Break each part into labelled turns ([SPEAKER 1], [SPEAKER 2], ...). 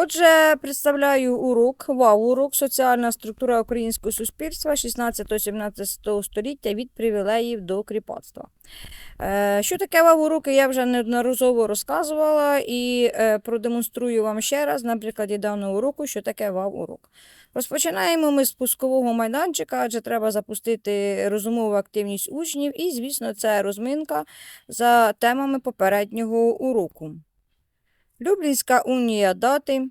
[SPEAKER 1] Отже, представляю урок, вау-урок «Соціальна структура українського суспільства 16-17 століття від привілеїв до кріпацтва. Е, Що таке вау-уроки, я вже неодноразово розказувала і е, продемонструю вам ще раз на прикладі даного уроку, що таке вау-урок. Розпочинаємо ми з пускового майданчика, адже треба запустити розумову активність учнів, і, звісно, це розминка за темами попереднього уроку. Люблінська унія дати.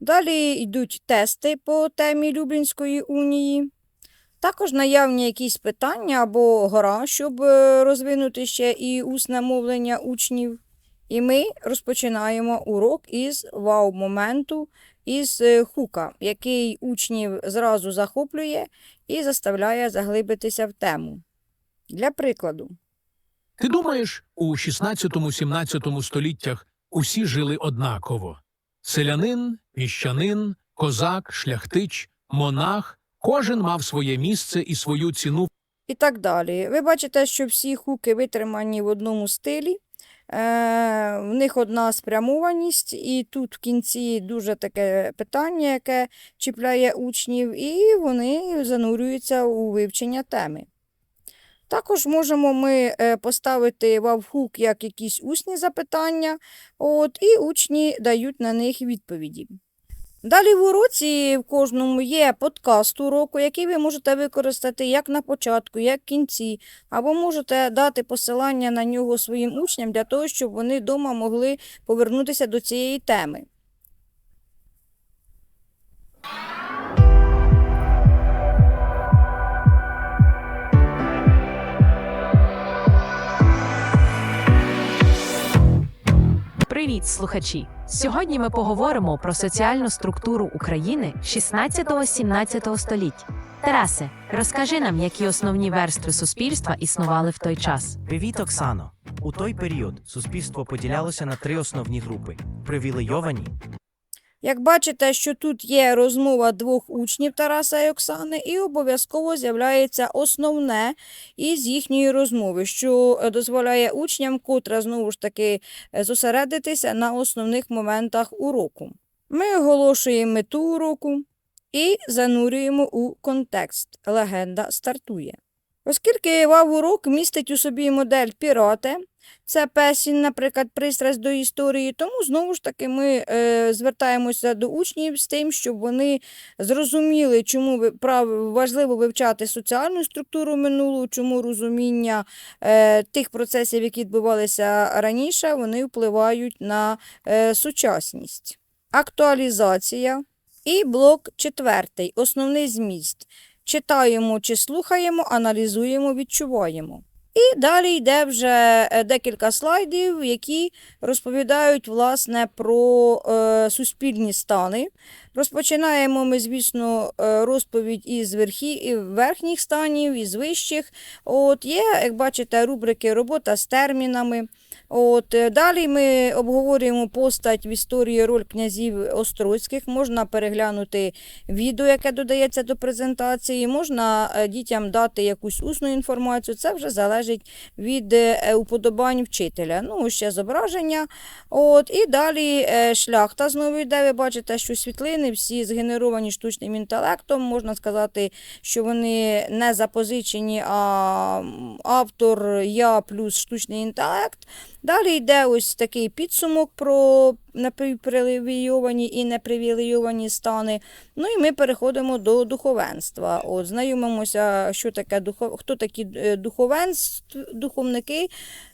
[SPEAKER 1] Далі йдуть тести по темі Люблінської унії. Також наявні якісь питання або гра, щоб е, розвинути ще і усне мовлення учнів. І ми розпочинаємо урок із вау-моменту, із е, хука, який учнів зразу захоплює і заставляє заглибитися в тему. Для прикладу.
[SPEAKER 2] Ти думаєш, у 16-17 століттях усі жили однаково? Селянин, міщанин, козак, шляхтич, монах кожен мав своє місце і свою ціну
[SPEAKER 1] і так далі. Ви бачите, що всі хуки витримані в одному стилі. Е, в них одна спрямованість, і тут в кінці дуже таке питання, яке чіпляє учнів, і вони занурюються у вивчення теми. Також можемо ми е, поставити вавхук як якісь усні запитання, от, і учні дають на них відповіді. Далі в уроці в кожному є подкаст уроку, який ви можете використати як на початку, як в кінці, або можете дати посилання на нього своїм учням для того, щоб вони вдома могли повернутися до цієї теми.
[SPEAKER 3] Привіт, слухачі! Сьогодні ми поговоримо про соціальну структуру України 16-17 століть. Тарасе, розкажи нам, які основні верстви суспільства існували в той час.
[SPEAKER 4] Привіт, Оксано. У той період суспільство поділялося на три основні групи: привілейовані,
[SPEAKER 1] Як бачите, що тут є розмова двох учнів Тараса і Оксани, і обов'язково з'являється основне із їхньої розмови, що е, дозволяє учням, котре знову ж таки е, зосередитися на основних моментах уроку. Ми оголошуємо мету уроку і занурюємо у контекст. Легенда стартує. Оскільки вав-урок містить у собі модель пірати, це песінь, наприклад, пристрасть до історії. Тому знову ж таки ми е, звертаємося до учнів з тим, щоб вони зрозуміли, чому важливо вивчати соціальну структуру минулу, чому розуміння е, тих процесів, які відбувалися раніше, вони впливають на е, сучасність. Актуалізація. І блок четвертий, основний зміст. Читаємо чи слухаємо, аналізуємо, відчуваємо. І далі йде вже е, декілька слайдів, які розповідають власне про е, суспільні стани. Розпочинаємо ми, звісно, е, розповідь із верхі, верхніх станів, із вищих. От є, як бачите, рубрики робота з термінами. От, е, далі ми обговорюємо постать в історії роль князів Острозьких. Можна переглянути відео, яке додається до презентації, можна е, дітям дати якусь усну інформацію. Це вже залежить від уподобань вчителя. Ну, ще зображення. От, і далі шляхта знову йде. Ви бачите, що світлини всі згенеровані штучним інтелектом. Можна сказати, що вони не запозичені, а автор я плюс штучний інтелект. Далі йде ось такий підсумок про напівпривілейовані і непривілейовані стани. Ну і ми переходимо до духовенства. От, знайомимося, що таке духов... хто такі е, духовенств, духовники,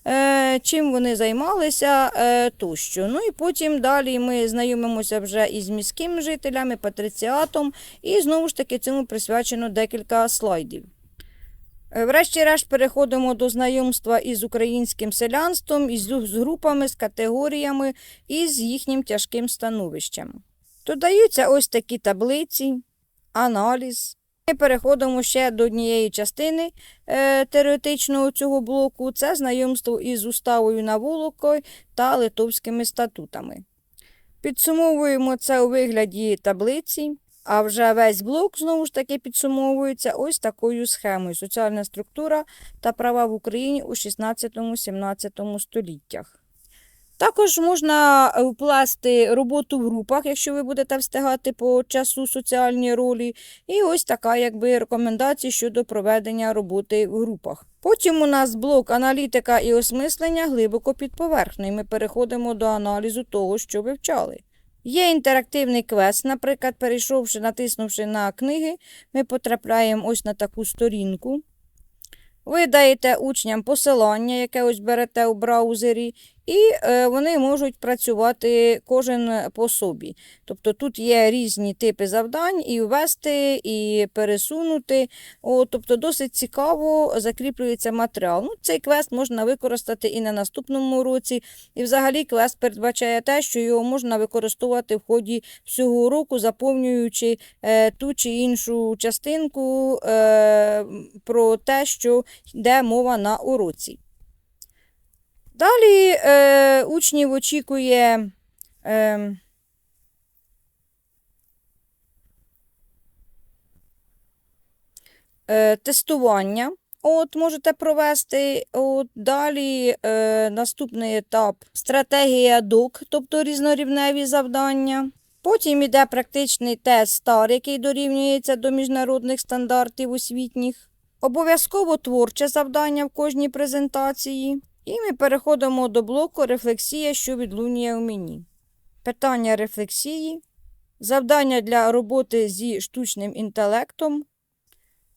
[SPEAKER 1] е, чим вони займалися е, тощо. Ну і потім далі ми знайомимося вже із міськими жителями, патриціатом, і знову ж таки цьому присвячено декілька слайдів. Е, Врешті-решт переходимо до знайомства із українським селянством, із групами, з категоріями і з їхнім тяжким становищем. Додаються ось такі таблиці, аналіз. Ми переходимо ще до однієї частини е, теоретичного цього блоку це знайомство із уставою на Волокой та литовськими статутами. Підсумовуємо це у вигляді таблиці. А вже весь блок знову ж таки підсумовується ось такою схемою: соціальна структура та права в Україні у 16-17 століттях. Також можна е, вкласти роботу в групах, якщо ви будете встигати по часу соціальні ролі. І ось така якби рекомендація щодо проведення роботи в групах. Потім у нас блок аналітика і осмислення глибоко під поверхнею. Ми переходимо до аналізу того, що вивчали. Є інтерактивний квест, наприклад, перейшовши, натиснувши на книги, ми потрапляємо ось на таку сторінку. Ви даєте учням посилання, яке ось берете у браузері, і е, вони можуть працювати кожен по собі. Тобто тут є різні типи завдань, і ввести, і пересунути. О, тобто досить цікаво закріплюється матеріал. Ну, цей квест можна використати і на наступному році. І взагалі квест передбачає те, що його можна використовувати в ході всього уроку, заповнюючи е, ту чи іншу частинку е, про те, що йде мова на уроці. Далі е, учнів очікує е, е, тестування. От, можете провести. От, далі е, наступний етап стратегія ДОК, тобто різнорівневі завдання. Потім йде практичний тест STAR, який дорівнюється до міжнародних стандартів освітніх. Обов'язково творче завдання в кожній презентації. І ми переходимо до блоку рефлексія, що відлунює у мені. Питання рефлексії, завдання для роботи зі штучним інтелектом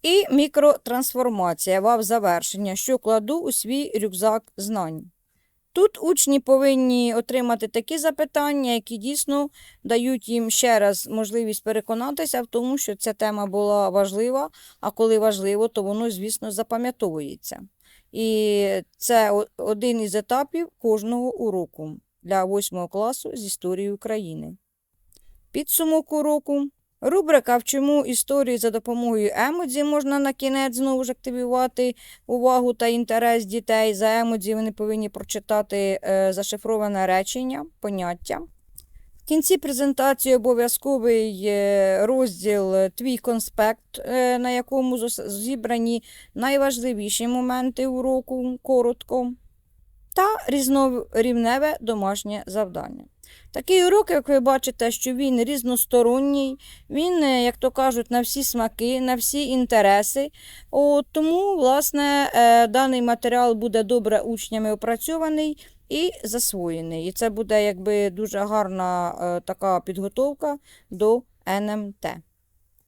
[SPEAKER 1] і мікротрансформація вав завершення, що кладу у свій рюкзак знань. Тут учні повинні отримати такі запитання, які дійсно дають їм ще раз можливість переконатися в тому, що ця тема була важлива, а коли важливо, то воно, звісно, запам'ятовується. І це один із етапів кожного уроку для 8 класу з історії України. Підсумок уроку. Рубрика Вчимо історії за допомогою емодзі можна на кінець знову ж активувати увагу та інтерес дітей. За емодзі вони повинні прочитати е, зашифроване речення, поняття. В кінці презентації обов'язковий е, розділ е, Твій конспект, е, на якому зібрані найважливіші моменти уроку коротко, та різнорівневе домашнє завдання. Такий урок, як ви бачите, що він різносторонній, він, як то кажуть, на всі смаки, на всі інтереси. От, тому, власне, даний матеріал буде добре учнями опрацьований і засвоєний. І це буде якби дуже гарна е, така підготовка до НМТ.